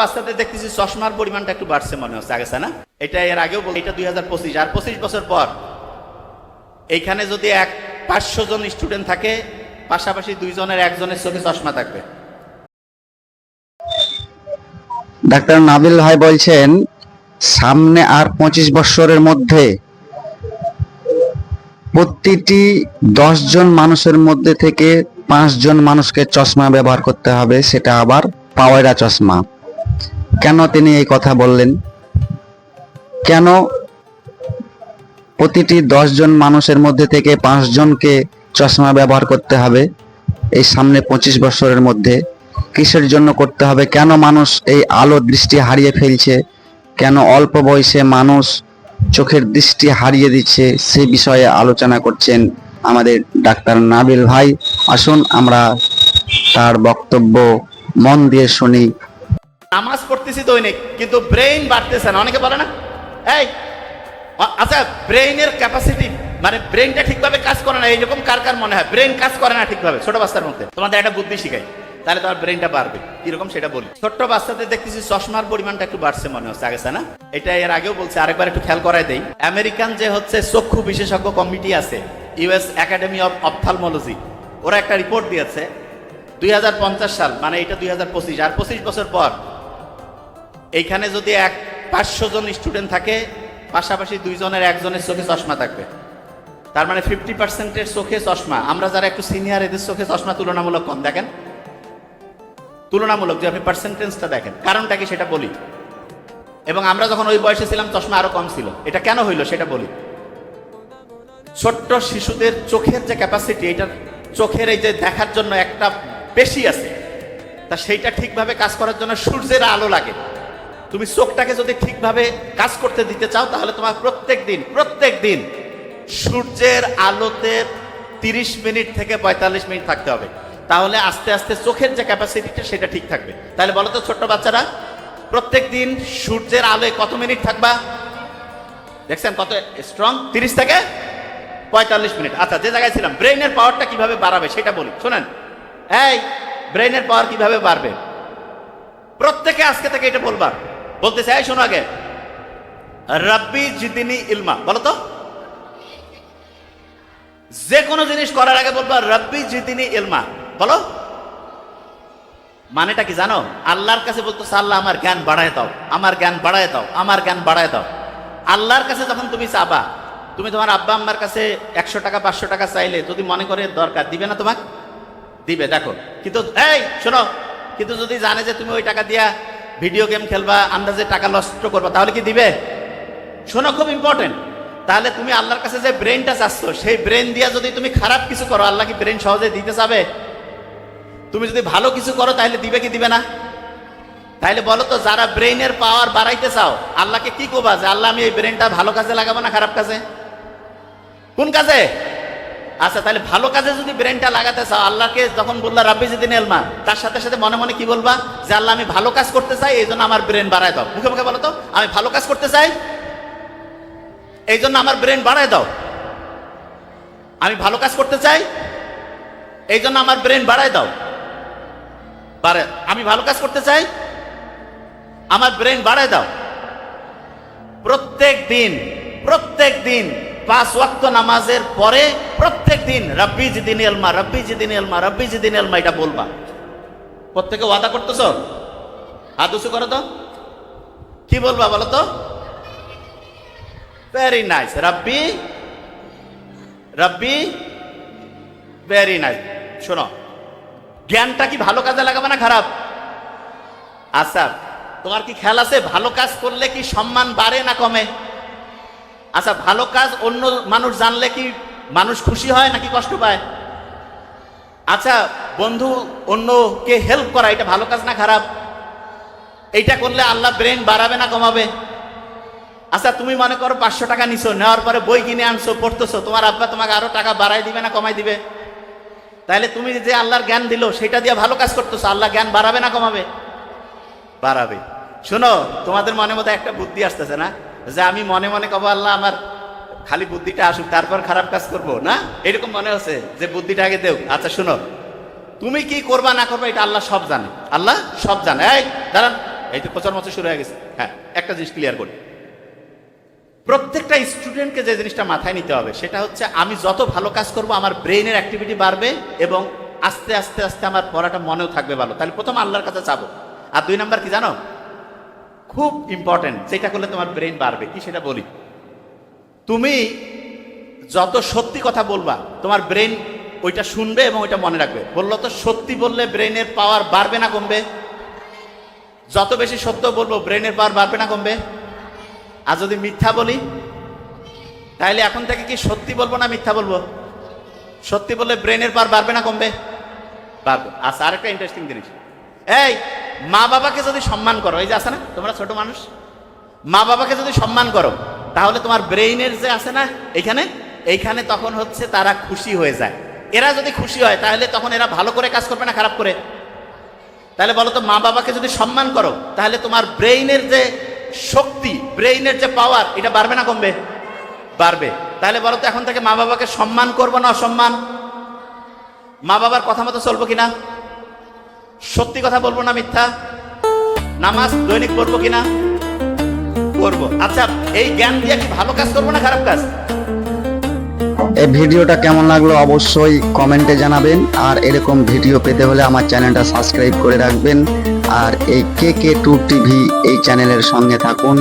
বাচ্চাদের দেখতেছি চশমার পরিমাণটা একটু বাড়ছে মনে হচ্ছে, আগে না এটা এর আগেও বল এটা দুই হাজার পঁচিশ, আর পঁচিশ বছর পর। এইখানে যদি এক পাঁচশো জন স্টুডেন্ট থাকে, পাশাপাশি দুইজনের একজনের চোখে চশমা থাকবে। ডাক্তার নাবিল ভাই বলছেন, সামনে আর পঁচিশ বছরের মধ্যে প্রতিটি জন মানুষের মধ্যে থেকে পাঁচজন মানুষকে চশমা ব্যবহার করতে হবে, সেটা আবার পাওয়ারা চশমা। কেন তিনি এই কথা বললেন? কেন প্রতিটি জন মানুষের মধ্যে থেকে পাঁচজনকে চশমা ব্যবহার করতে হবে? এই সামনে পঁচিশ বছরের মধ্যে কিসের জন্য করতে হবে? কেন মানুষ এই আলো দৃষ্টি হারিয়ে ফেলছে? কেন অল্প বয়সে মানুষ চোখের দৃষ্টি হারিয়ে দিচ্ছে? সে বিষয়ে আলোচনা করছেন আমাদের ডাক্তার নাবিল ভাই। আসুন আমরা তার বক্তব্য মন দিয়ে শুনি। নামাজ পড়তেছি দৈনিক, কিন্তু ব্রেইন বাড়তেছে না। অনেকে বলে না, এই আচ্ছা ব্রেইনের ক্যাপাসিটি মানে ব্রেইনটা ঠিকভাবে কাজ করে না, এইরকম কার কার মনে হয়? ব্রেইন কাজ করে না ঠিকভাবে, ছোট বাচ্চার মধ্যে। তোমাদের একটা বুদ্ধি শিখাই, তাহলে তোমার ব্রেইনটা বাড়বে। কীরকম সেটা বলি। ছোট্ট বাচ্চাদের দেখতেছি চশমার পরিমাণটা একটু বাড়ছে মনে হচ্ছে আগে না? এটা এর আগেও বলছে, আরেকবার একটু খেয়াল করাই দেই। আমেরিকান যে হচ্ছে চক্ষু বিশেষজ্ঞ কমিটি আছে ইউএস একাডেমি অফ অপথালমোলজি ওরা একটা রিপোর্ট দিয়েছে, দুই হাজার পঞ্চাশ সাল মানে এটা দুই হাজার পঁচিশ, আর পঁচিশ বছর পর এইখানে যদি এক পাঁচশো জন স্টুডেন্ট থাকে, পাশাপাশি দুইজনের একজনের চোখে চশমা থাকবে। তার মানে ফিফটি পার্সেন্টের চোখে চশমা। আমরা যারা একটু সিনিয়র এদের চোখে চশমা তুলনামূলক কম, দেখেন? তুলনামূলক যে আপনি পার্সেন্টেজটা দেখেন। কারণটা কি সেটা বলি। এবং আমরা যখন ওই বয়সে ছিলাম, চশমা আরও কম ছিল। এটা কেন হইল সেটা বলি। ছোট্ট শিশুদের চোখের যে ক্যাপাসিটি এটার চোখের এই যে দেখার জন্য একটা বেশি আছে, তা সেইটা ঠিকভাবে কাজ করার জন্য সূর্যের আলো লাগে। তুমি চোখটাকে যদি ঠিকভাবে কাজ করতে দিতে চাও, তাহলে তোমার প্রত্যেক দিন প্রত্যেক দিন সূর্যের আলোতে তিরিশ মিনিট থেকে পঁয়তাল্লিশ মিনিট থাকতে হবে। তাহলে আস্তে আস্তে চোখের যে ক্যাপাসিটিটা সেটা ঠিক থাকবে। তাহলে বলো তো ছোট্ট বাচ্চারা, প্রত্যেক দিন সূর্যের আলোয় কত মিনিট থাকবা? দেখছেন কত স্ট্রং তিরিশ থেকে পঁয়তাল্লিশ মিনিট। আচ্ছা যে জায়গায় ছিলাম ব্রেইনের পাওয়ারটা কীভাবে বাড়াবে সেটা বলি। শোনেন, এই ব্রেইনের পাওয়ার কীভাবে বাড়বে? প্রত্যেকে আজকে থেকে এটা বলবার বলতে চাই শোনো আগে। রাব্বি জিদিনী ইলমা। বলো তো। যে কোনো জিনিস করার আগে বলবা, রব্বি জিদিনী ইলমা। বলো। মানেটা কি জানো? আল্লাহর কাছে বলতো আল্লাহ, আমার জ্ঞান বাড়ায় দাও। আমার জ্ঞান বাড়ায় দাও। আমার জ্ঞান বাড়ায় দাও। আল্লাহর কাছে যখন তুমি চাবা, তুমি তোমার আব্বা আম্মার কাছে একশো টাকা, পাঁচশো টাকা চাইলে যদি মনে করে দরকার, দিবে না তোমাকে? দিবে, দেখো। কিন্তু, এই, শোনো। কিন্তু যদি জানে যে তুমি ওই টাকা দিয়া ভিডিও গেম খেলবা, আন্দাজে টাকা নষ্ট করবা, তাহলে কি দিবে? শোনো, খুব ইম্পর্টেন্ট তাহলে তুমি আল্লাহর কাছে যে ব্রেনটা চাচ্ছ, সেই ব্রেন দিয়া যদি তুমি খারাপ কিছু করো, আল্লাহ কি ব্রেন সহজে দিতে চাবে? তুমি যদি ভালো কিছু করো, তাহলে দিবে কি দিবে না? তাহলে বলো তো, যারা ব্রেইনের পাওয়ার বাড়াইতে চাও, আল্লাহকে কি করবা যে আল্লাহ আমি এই ব্রেনটা ভালো কাজে লাগাবো না খারাপ কাজে? কোন কাজে? আচ্ছা তাহলে ভালো কাজে যদি ব্রেনটা লাগাতে চাও, আল্লাহকে যখন বললা, রাব্বি জিদিন এলমা তার সাথে সাথে মনে মনে কি বলবা? যে আল্লাহ, আমি ভালো কাজ করতে চাই এই জন্য আমার ব্রেন বাড়ায় দাও। মুখে মুখে বলো তো, আমি ভালো কাজ করতে চাই এই জন্য আমার ব্রেন বাড়ায় দাও। আমি ভালো কাজ করতে চাই এই জন্য আমার ব্রেন বাড়ায় দাও। বাড়ে, আমি ভালো কাজ করতে চাই, আমার ব্রেন বাড়ায় দাও। প্রত্যেক দিন প্রত্যেক দিন পাঁচ ওয়াক্ত নামাজের পরে প্রত্যেক দিন, রব্বি জিদিন এলমা রব্বি জিদিন এলমা রব্বি জিদিন এলমা এটা বলবা। প্রত্যেকে ওয়াদা করতেছ? হাত উঁচু করো তো। কি বলবা বলো তো? ভেরি নাইস রব্বি রব্বি ভেরি নাইস শোনো, জ্ঞানটা কি ভালো কাজে লাগাবে না খারাপ? আচ্ছা তোমার কি খেয়াল আছে? ভালো কাজ করলে কি সম্মান বাড়ে না কমে? আচ্ছা ভালো কাজ অন্য মানুষ জানলে কি মানুষ খুশি হয় নাকি কষ্ট পায়? আচ্ছা বন্ধু, অন্যকে হেল্প করা, এটা ভালো কাজ না খারাপ? এইটা করলে আল্লাহ ব্রেন বাড়াবে না কমাবে? আচ্ছা তুমি মনে করো পাঁচশো টাকা নিছো, নেওয়ার পরে বই কিনে আনছো, পড়তেছো, তোমার আব্বা তোমাকে আরও টাকা বাড়াই দিবে না কমাই দিবে? তাহলে তুমি যে আল্লাহর জ্ঞান দিল, সেটা দিয়ে ভালো কাজ করতেছো, আল্লাহ জ্ঞান বাড়াবে না কমাবে? বাড়াবে। শোনো, তোমাদের মনে মধ্যে একটা বুদ্ধি আসতেছে না? যে আমি মনে মনে কব, আল্লাহ, আমার খালি বুদ্ধিটা আসুক, তারপর খারাপ কাজ করব না? এরকম মনে হচ্ছে যে বুদ্ধিটা আগে দেও। আচ্ছা শোনো। তুমি কি করবা, না করবা, এটা আল্লাহ সব জানে। আল্লাহ সব জানে। এই, দাঁড়ান। এই তো প্রচার মতো শুরু হয়ে গেছে। হ্যাঁ একটা জিনিস ক্লিয়ার করি। প্রত্যেকটা স্টুডেন্টকে যে জিনিসটা মাথায় নিতে হবে, সেটা হচ্ছে আমি যত ভালো কাজ করব, আমার ব্রেইনের অ্যাক্টিভিটি বাড়বে এবং আস্তে আস্তে আস্তে আমার পড়াটা মনেও থাকবে ভালো। তাহলে প্রথম আল্লাহর কাছে চাবো। আর দুই নাম্বার কি জানো? খুব ইম্পর্টেন্ট যেটা করলে তোমার ব্রেন বাড়বে, কি সেটা বলি? তুমি যত সত্যি কথা বলবা, তোমার ব্রেন ওইটা শুনবে এবং ওইটা মনে রাখবে। বলল তো, সত্যি বললে ব্রেনের পাওয়ার বাড়বে না কমবে? যত বেশি সত্য বলব ব্রেনের পাওয়ার বাড়বে না কমবে? আর যদি মিথ্যা বলি, তাহলে এখন থেকে কি সত্যি বলব না মিথ্যা বলব? সত্যি বললে ব্রেনের পাওয়ার বাড়বে না কমবে? বাড়বে। আচ্ছা আরেকটা ইন্টারেস্টিং জিনিস। এই মা বাবাকে যদি সম্মান করো, এই যে আছে না? তোমরা ছোট মানুষ। মা বাবাকে যদি সম্মান করো, তাহলে তোমার ব্রেইনের যে আছে না এখানে এইখানে তখন হচ্ছে তারা খুশি হয়ে যায়। এরা যদি খুশি হয়, তাহলে তখন এরা ভালো করে কাজ করবে না খারাপ করে? তাহলে বলো তো মা বাবাকে যদি সম্মান করো, তাহলে তোমার ব্রেইনের যে শক্তি, ব্রেইনের যে পাওয়ার, এটা বাড়বে না কমবে? বাড়বে। তাহলে বলো তো এখন থেকে মা বাবাকে সম্মান করব না অসম্মান? মা বাবার কথা মতো চলবো কিনা? সত্যি কথা বলব না মিথ্যা? নামাজ দৈনিক পড়ব কিনা? করব আচ্ছা এই জ্ঞান দিয়ে কি ভালো কাজ করব না খারাপ কাজ? এই ভিডিওটা কেমন লাগল অবশ্যই কমেন্টে জানাবেন। আর এরকম ভিডিও পেতে হলে আমার চ্যানেলটা সাবস্ক্রাইব করে রাখবেন। আর এই কে কে টু টিভি এই চ্যানেলের সঙ্গে থাকুন।